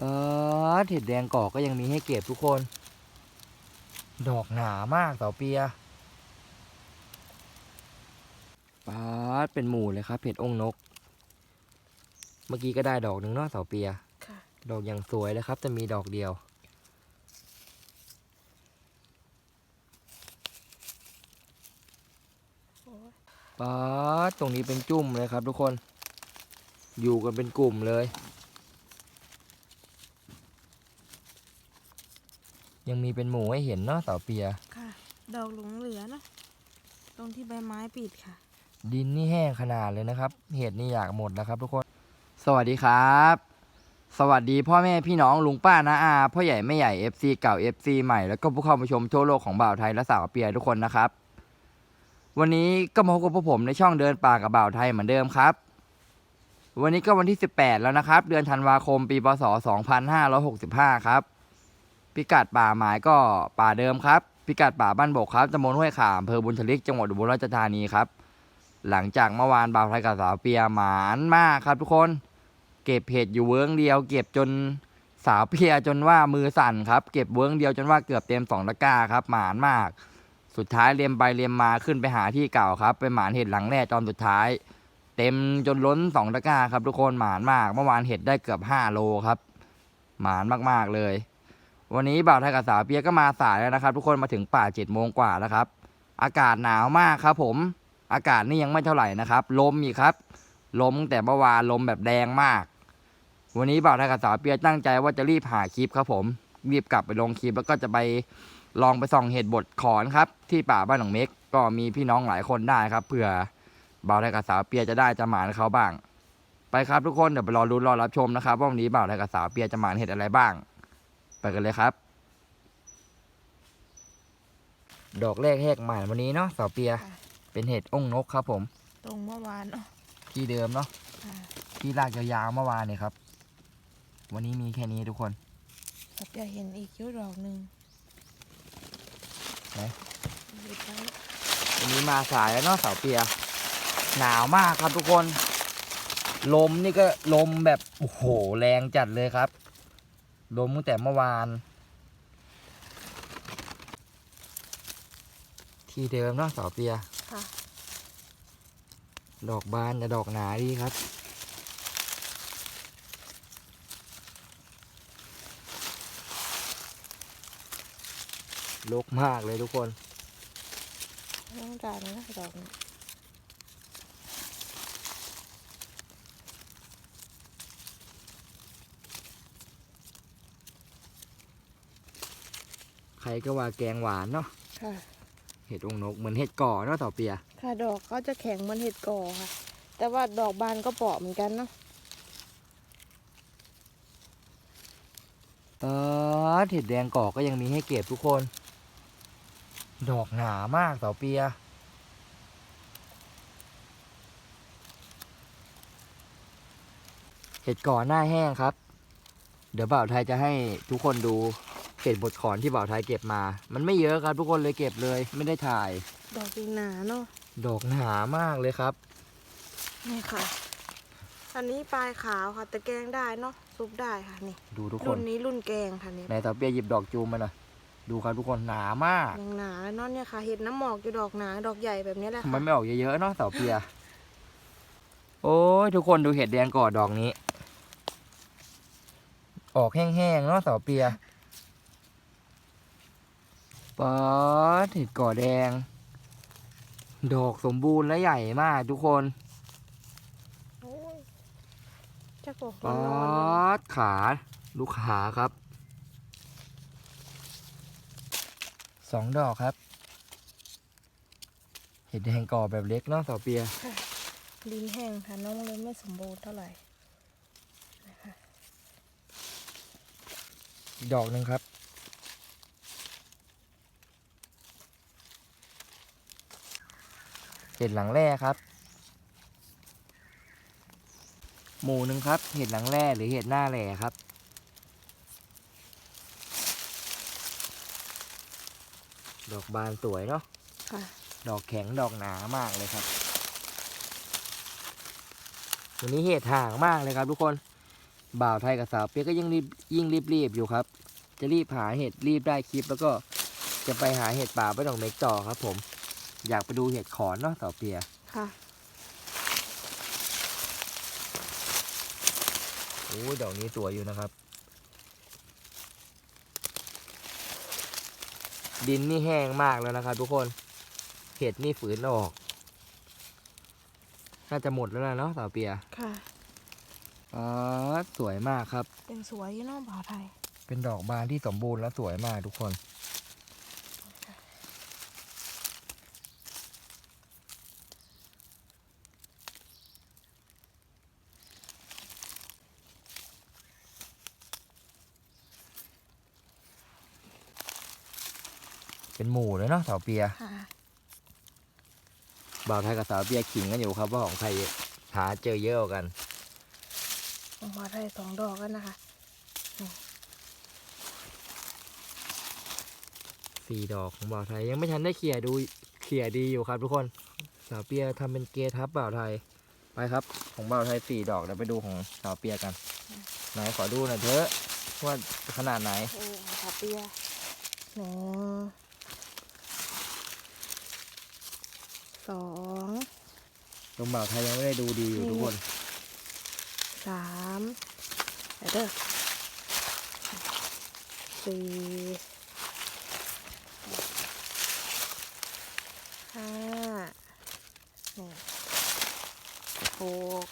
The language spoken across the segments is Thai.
เออเห็ดแดงกอกก็ยังมีให้เก็บทุกคน ดอกหนามากเสาเปียปาดเป็นหมู่เลยครับเห็ดองค์นก เมื่อกี้ก็ได้ดอกหนึ่งเนาะเสาเปีย ค่ะ ดอกอย่างสวยเลยครับ จะมีดอกเดียว โอ้ยป๊าดตรงนี้เป็นจุ่มเลยครับทุกคน อยู่กันเป็นกลุ่มเลย ยังมีเป็นหมูให้เห็นเนาะเสาเปีย ค่ะ ดอกหลงเหลือเนอะตรงที่ใบไม้ปิดค่ะ ดินนี่แห้งขนาดเลยนะครับ เห็ดนี่อยากหมดแล้วครับทุกคน สวัสดีครับ สวัสดีพ่อแม่พี่น้องลุงป้านาอาพ่อใหญ่แม่ใหญ่ FC เก่า FC ใหม่แล้วก็ผู้เข้ามาชมทั่วโลกของบ่าวไทยและสาวเปียทุกคนนะครับ วันนี้ก็มาพบกับพวกผมในช่องเดินป่ากับบ่าวไทยเหมือนเดิมครับวันนี้ก็วันที่ 18 แล้วนะครับ เดือนธันวาคม ปี พศ 2565 ครับ พิกัดป่าหมายก็ป่าเดิมครับ พิกัดป่าบ้านบกครับตำบลห้วยขาอำเภอบุญทลิกจังหวัดอุบลราชธานีครับ หลังจากเมื่อวานบ่าวไทยกับสาวเปียหมานมากครับ ทุกคน เก็บเห็ดอยู่เวิ้งเดียว เก็บจนสาวเปียจนว่ามือสั่นครับ เก็บเวิ้งเดียวจนว่าเกือบเต็มสองตะกร้าครับ หมานมาก สุดท้ายเลียมไปเลียมมาขึ้นไปหาที่เก่าครับไปหมานเห็ดหลังแรกจอมสุดท้าย เต็มจนล้นสองตะกร้าครับ ทุกคนหมานมาก เมื่อวานเห็ดได้เกือบห้าโลครับ หมานมากๆเลย วันนี้บ่าวไทยกับสาวเปียก็มาสายแล้วนะครับ ทุกคนมาถึงป่าเจ็ดโมงกว่าแล้วครับ อากาศหนาวมากครับ ผม อากาศนี่ยังไม่เท่าไหร่นะครับลมอีกครับลมแต่เมื่อวานลมแบบแดงมาก วันนี้บ่าวไทยกับสาวเปียตั้งใจว่าจะรีบหาคลิปครับ ผมรีบกลับไปลงคลิปแล้วก็จะไปลองไปส่องเห็ดบดขอนครับ ที่ป่าบ้านหนองเม็กก็มีพี่น้องหลายคนได้ครับเผื่อบ่าวไทยกับสาวเปียจะได้จะหมานเขาบ้าง ไปครับทุกคนเดี๋ยวไปรอรุ้นรอรับชมนะครับว่าวันนี้บ่าวไทยกับสาวเปียจะหมานเห็ดอะไรบ้าง ไปกันเลยครับ ดอกแรกแหกหมานวันนี้เนาะสาวเปียค่ะเป็นเห็ดองค์นกครับผม ตรงเมื่อวานเนาะที่เดิมเนาะค่ะที่ลากยาวๆเมื่อวานเนี่ยครับ วันนี้มีแค่นี้ทุกคนสับจะเห็นอีกเยอะดอกหนึ่งไหนหยุดไว้วันนี้มาสายแล้วเนาะเสาเปีย หนาวมากครับทุกคน ลมนี่ก็ลมแบบโอ้โหแรงจัดเลยครับ ลมตั้งแต่เมื่อวาน ที่เดิมเนาะเสาเปียค่ะดอกบานแต่ดอกหนาดีครับ ลกมากเลยทุกคนต้องการนะดอกนี้ ใครก็ว่าแกงหวานเนาะค่ะ เห็ดองค์นกเหมือนเห็ดก่อเนาะเต่อเปียค่ะดอกเขาจะแข็งเหมือนเห็ดก่อค่ะ แต่ว่าดอกบานก็เปราะเหมือนกันเนาะเออเห็ดแดงก่อก็ยังมีให้เก็บทุกคน ดอกหนามากเต่อเปียเห็ดก่อหน้าแห้งครับ เดี๋ยวบ่าวไทยจะให้ทุกคนดู เห็ดบดขอนที่บ่าวไทยเก็บมา มันไม่เยอะครับทุกคนเลยเก็บเลย ไม่ได้ถ่าย ดอกดีหนาเนาะ ดอกหนามากเลยครับ นี่ค่ะ อันนี้ปลายขาวค่ะ แต่แกงได้เนาะ ซุปได้ค่ะนี่ ดูทุกครุ่นนนี้รุ่นแกงค่ะนี่ในเต่อเปียหยิบดอกจูมมาหน่อยดูครับทุกคนหนามาก ยังหนาแล้วเนาะเนี่ยค่ะ เห็ดน้ำหมอกอยู่ดอกหนา ดอกใหญ่แบบนี้แหละทำไมค่ะไม่ออกเยอะๆเนาะเสาเปีย โอ้ยทุกคนดูเห็ดแดงก่อดอกนี้ ออกแห้งๆเนาะเสาเปีย ป๊อดเห็ดก่อแดง ดอกสมบูรณ์และใหญ่มากทุกคนโอ้ยจะกอกป๊นออนดขาลูกขาครับสองดอกครับ เห็ดแดงก่อแบบเล็กเนาะเสาเปียๆดินแห้งค่ะน้องเลยไม่สมบูรณ์เท่าไหร่อีกดอกหนึ่งครับ เห็ดหลังแร่ครับ หมู่หนึ่งครับ เห็ดหลังแร่หรือเห็ดหน้าแหล่ครับ ดอกบานสวยเนาะค่ะดอกแข็งดอกหนามากเลยครับวันนี้เห็ดห่างมากเลยครับ ทุกคน บ่าวไทยกับสาวเปียกก็ยังรีบยิ่งรีบๆอยู่ครับ จะรีบหาเห็ดรีบได้คลิปแล้วก็จะไปหาเห็ดป่าไปหนองเม็กต่อครับผม อยากไปดูเห็ดขอนเนาะสาวเปียค่ะโอ้ยดอกนี้สวยอยู่นะครับ ดินนี่แห้งมากแล้วนะครับ ทุกคนเห็ดนี่ฝืนออก น่าจะหมดแล้วนะเนาะสาวเปียค่ะอ๋อสวยมากครับ เป็นสวยอยี่เน้องบ่าวไทย เป็นดอกบานที่สมบูรณ์และสวยมากทุกคน เป็นหมู่เลยเนาะสาวเปียค่ะบ่าวไทยกับสาวเปียขิงกันอยู่ครับว่าของใครหาเจอเยอะกว่ากันของบ่าวไทยสองดอกกันนะคะสี่ดอกของบ่าวไทยยังไม่ทันได้เขี่ยดูเขี่ยดีอยู่ครับทุกคนสาวเปียทำเป็นเกทับบ่าวไทยไปครับ ของบ่าวไทยสี่ดอกเดี๋ยวไปดูของสาวเปียกันไหนขอดูหน่อยเถอะว่าขนาดไหนเออค่ะเปียหนึ่ง สองตรงบ่าวไทยยังไม่ได้ดูดีอยู่ทุกคนสามเดี๋ยวเด้อสี่ห้านี่หก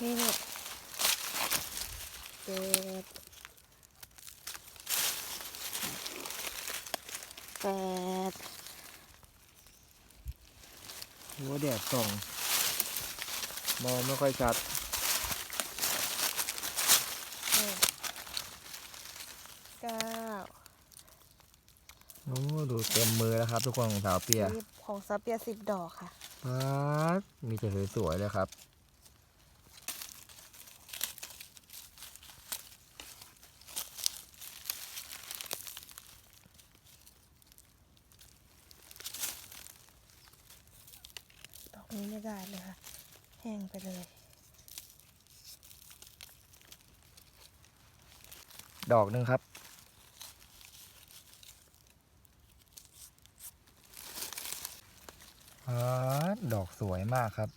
นี่นี่เจ็ดแปด โอ้แดดส่องมองไม่ค่อยชัดนี่เก้าโอ้ดูเต็มมือแล้วครับ ทุกคนของสาวเปียสิบของซาเปียสิบดอกค่ะป๊าดมีแต่สวยๆเลยครับ นี้ไม่ได้เลยค่ะ แห้งไปเลย ดอกหนึ่งครับดดอกสวยมากครับ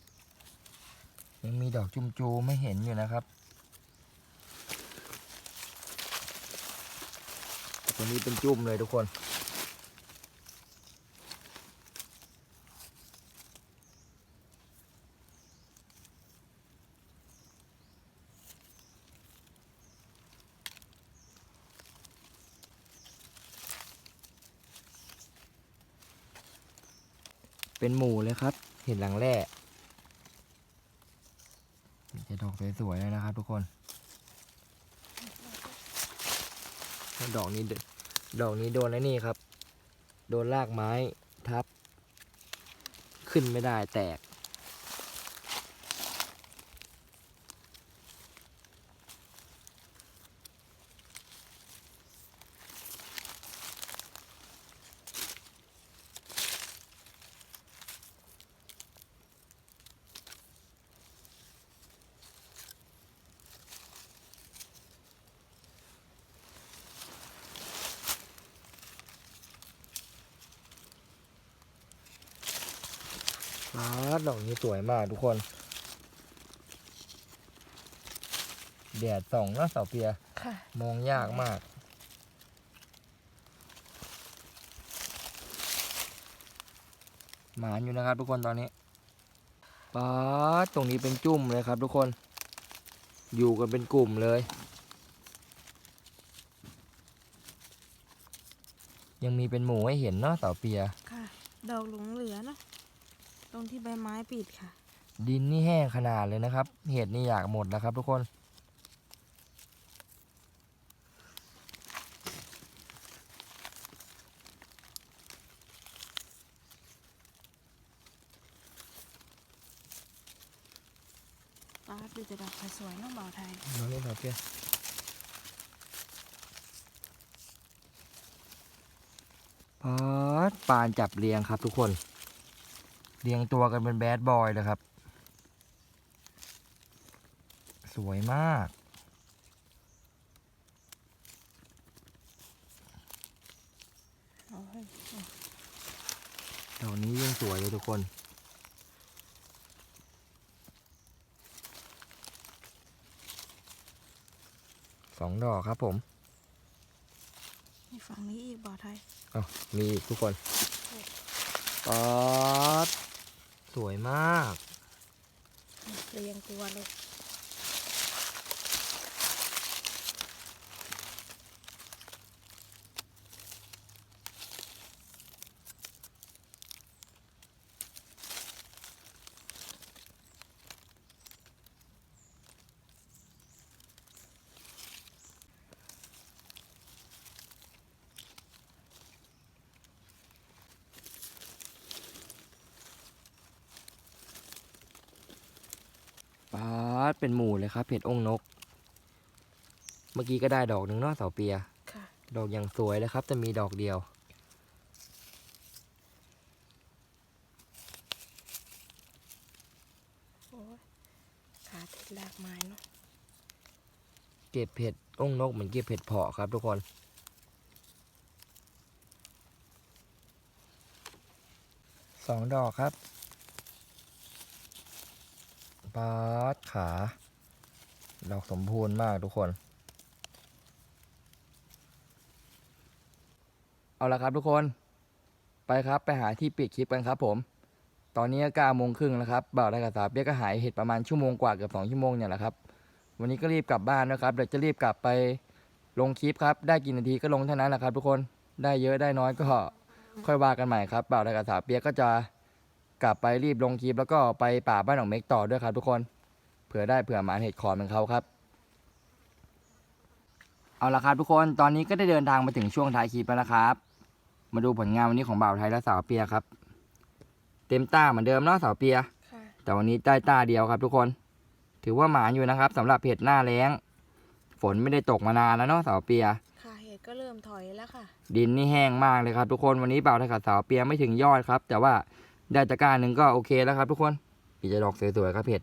ยังมีดอกจุมจูไม่เห็นอยู่นะครับ ตัวนี้เป็นจุ่มเลยทุกคน เป็นหมู่เลยครับ เห็นหลังแร่จะดอกสวยๆเลยนะครับทุกคน ดอกนี้ดดอกนี้โดนไอ้นี่ครับ โดนรากไม้ทับ ขึ้นไม่ได้แตก อ้าดอกนี้สวยมากทุกคนแดดส่องนะเสาเปียค่ะ มองยากมาก หมานอยู่นะครับทุกคนตอนนี้ป๊าดตรงนี้เป็นจุ่มเลยครับ ทุกคน อยู่กันเป็นกลุ่มเลย ยังมีเป็นหมูให้เห็นเนาะเสาเปีย ค่ะ ดอกหลงเหลือเนอะ ตรงที่ใบไม้ปิดค่ะ ดินนี่แห้งขนาดเลยนะครับ เห็ดนี่อยากหมดแล้วครับ ทุกคนป้าดดูแต่ดอกสวยๆเน้องบ่าวไทยน้องนี่ครับเพี่ยปาดปานจับเรียงครับทุกคน เรียงตัวกันเป็นแบดบอยเลยครับ สวยมาก ตัวนี้ยังสวยเลยทุกคน สองดอกครับผมมีฝั่งนี้อีกบ่อไทยอ๋อมีทุกคนป๊อด สวยมากเรียงตัวเลย ป๊า ดเป็นหมู่เลยครับเห็ดองค์นก เมื่อกี้ก็ได้ดอกหนึ่งเนาะเสาเปียค่ะดอกอย่างสวยเลยครับ แต่มีดอกเดียวโอ้ยขาติดลากไม้เนาะ เก็บเห็ดองค์นกเหมือนเก็บเห็ดเพาะครับทุกคนสองดอกครับ ปาด ขา ดอกสมบูรณ์มากทุกคน เอาละครับทุกคน ไปครับไปหาที่ปิดคลิปกันครับผม ตอนนี้ก็เก้าโมงครึ่งแล้วครับบ่าวได้กับสาวเปียก็หายเห็ดประมาณชั่วโมงกว่าเกือบสองชั่วโมงเนี่ยแหละครับ วันนี้ก็รีบกลับบ้านนะครับเดี๋ยวจะรีบกลับไปลงคลิปครับ ได้กี่นาทีก็ลงเท่านั้นแหละครับทุกคน ได้เยอะได้น้อยก็ค่อยว่ากันใหม่ครับบ่าวได้กับสาวเปียก็จะกลับไปรีบลงคลิปแล้วก็ไปป่าบ้านของเมกต่อด้วยครับทุกคน เผื่อได้เผื่อหมาเห็ดคอนเหมือนเขาครับ เอาละครับทุกคนตอนนี้ก็ได้เดินทางมาถึงช่วงท้ายคลิปแล้วนะครับ มาดูผลงานวันนี้ของบ่าวไทยและสาวเปียครับ เต็มตาเหมือนเดิมเนาะสาวเปียค่ะแต่วันนี้ได้ตาเดียวครับทุกคน ถือว่าหมาอยู่นะครับสำหรับเห็ดหน้าแล้ง ฝนไม่ได้ตกมานานแล้วเนาะสาวเปียค่ะเห็ดก็เริ่มถอยแล้วค่ะ ดินนี่แห้งมากเลยครับ ทุกคนวันนี้เปล่าถ้ากับสาวเปียไม่ถึงยอดครับ แต่ว่าได้ตะกร้าหนึ่งก็โอเคแล้วครับ ทุกคนปีจะดอกสวยๆครับเห็ด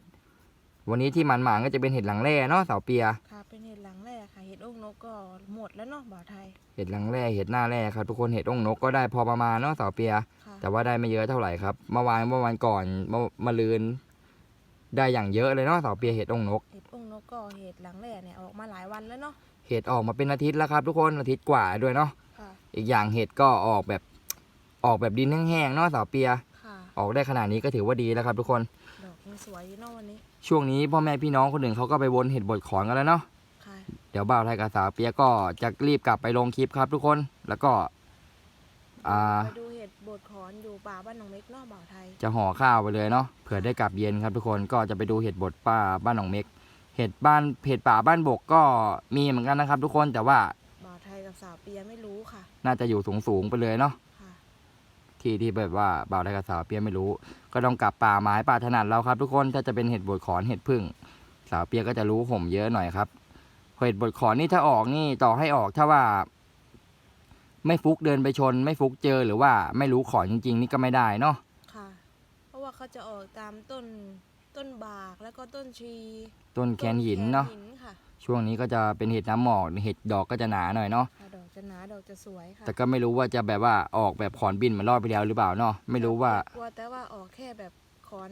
วันนี้ที่มันหมานก็จะเป็นเห็ดหลังแร่เนาะสาวเปีย ค่ะเป็นเห็ดหลังแรกค่ะเห็ดองค์นกก็หมดแล้วเนาะบ่อไทย เห็ดหลังแร่เห็ดหน้าแร่ครับทุกคนเห็ดองค์นกก็ได้พอประมาณเนาะสาวเปีย ค่ะแต่ว่าได้ไม่เยอะเท่าไหร่ครับเมื่อวานเมื่อวันก่อนเมื่อมาลืน ได้อย่างเยอะเลยเนาะสาวเปียเห็ดองค์นก เห็ดองค์นกก็เห็ดหลังแรกเนี่ยออกมาหลายวันแล้วเนาะเห็ดออกมาเป็นอาทิตย์แล้วครับ ทุกคนอาทิตย์กว่าด้วยเนาะค่ะอีกอย่างเห็ดก็ออกแบบออกแบบดินแห้งๆเนาะสาวเปีย ค่ะ ออกได้ขนาดนี้ก็ถือว่าดีแล้วครับ ทุกคน ดอกยังสวยอยู่เนาะวันนี้ ช่วงนี้พ่อแม่พี่น้องคนหนึ่งเขาก็ไปวนเห็ดบดขอนกันแล้วเนาะค่ะเดี๋ยวบ่าวไทยกับสาวเปียก็จะรีบกลับไปลงคลิปครับทุกคนแล้วก็ อ่า ไปดูเห็ดโบดขอนอยู่ป่าบ้านหนองเม็กเนาะบ่อไทย จะห่อข้าวไปเลยเนาะเผื่อได้กลับเย็นครับทุกคนก็จะไปดูเห็ดบดป้าบ้านหนองเม็ก เห็ดบ้านเห็ดป่าบ้านบกก็มีเหมือนกันนะครับ ทุกคนแต่ว่าบ่อไทยกับสาวเปียไม่รู้ค่ะ น่าจะอยู่สูงๆไปเลยเนาะค่ะ ที่ที่แบบว่าเบาได้กับสาวเปียไม่รู้ ก็ต้องกลับป่าไม้ป่าถนัดเราครับ ทุกคนถ้าจะเป็นเห็ดบดขอนเห็ดพึ่ง สาวเปียก็จะรู้ผมเยอะหน่อยครับเห็ดบดขอนนี่ถ้าออกนี่ต่อให้ออกถ้าว่า ไม่ฟุกเดินไปชน ไม่ฟุกเจอหรือว่าไม่รู้ขอนจริง ๆ นี่ก็ไม่ได้เนาะค่ะ เพราะว่าเขาจะออกตามต้น ต้นบากแล้วก็ต้นชีต้นแคนหินเนาะต้แคนหินค่ะช่วงนี้ก็จะเป็นเห็ดน้ำหมอกเห็ดดอกก็จะหนาหน่อยเนาะค่ะดอกจะหนาดอกจะสวยค่ะแต่ก็ไม่รู้ว่าจะแบบว่าออกแบบขอนบินเหมือนรอบไปแล้วหรือเปล่าเนาะไม่รู้ว่ากลัวแต่ว่าออกแค่แบบขอน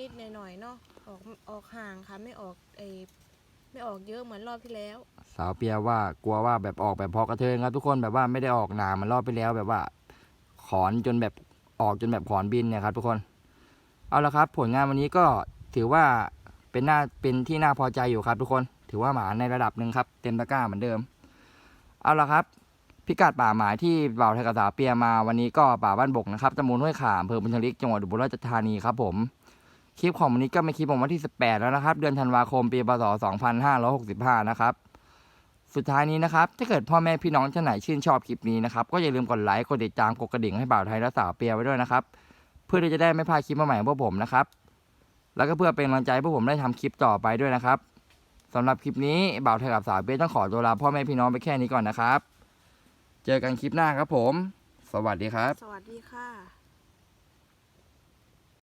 นิดๆหน่อยๆเนาะออกออกห่างค่ะไม่ออกไอไม่ออกเยอะเหมือนรอบที่แล้ว สาวเปียว่ากลัวว่าแบบออกแบบพอกระเทิงครับทุกคนแบบว่าไม่ได้ออกหนาเหมันรอบไปแล้วแบบว่า ขอนจนแบบออกจนแบบขอนบินเนี่ยครับทุกคน เอาละครับ ผลงานวันนี้ก็ ถือว่าเป็นหน้าเป็นที่น่าพอใจอยู่ครับ ทุกคนถือว่าหมาในระดับหนึ่งครับเต็มตะกร้าเหมือนเดิม เอาละครับ พิกัดป่าหมายที่บ่าวไทยกับสาเปียมาวันนี้ก็ป่าบ้านบกนะครับตำบลห้วยขามอำเภอบุญทลิกจังหวัดอุบลราชธานีครับผมคลิปของวันนี้ก็ไม่คลิปของวันที่ 18 แล้วนะครับ เดือนธันวาคมปีพศ2565 นะครับ สุดท้ายนี้นะครับ ถ้าเกิดพ่อแม่พี่น้องท่านไหนชื่นชอบคลิปนี้นะครับ ก็อย่าลืมกดไลค์ กดติดตาม กดกระดิ่งให้บ่าวไทยและสาวเปียไว้ด้วยนะครับ เพื่อที่จะได้ไม่พลาดคลิปใหม่ของพวกผมนะครับ แล้วก็เพื่อเป็นกำลังใจพวกผมได้ทำคลิปต่อไปด้วยนะครับสำหรับคลิปนี้บ่าวไทยกับสาวเปียต้องขอตัวลาพ่อแม่พี่น้องไปแค่นี้ก่อนนะครับ เจอกันคลิปหน้าครับผม สวัสดีครับ สวัสดีค่ะ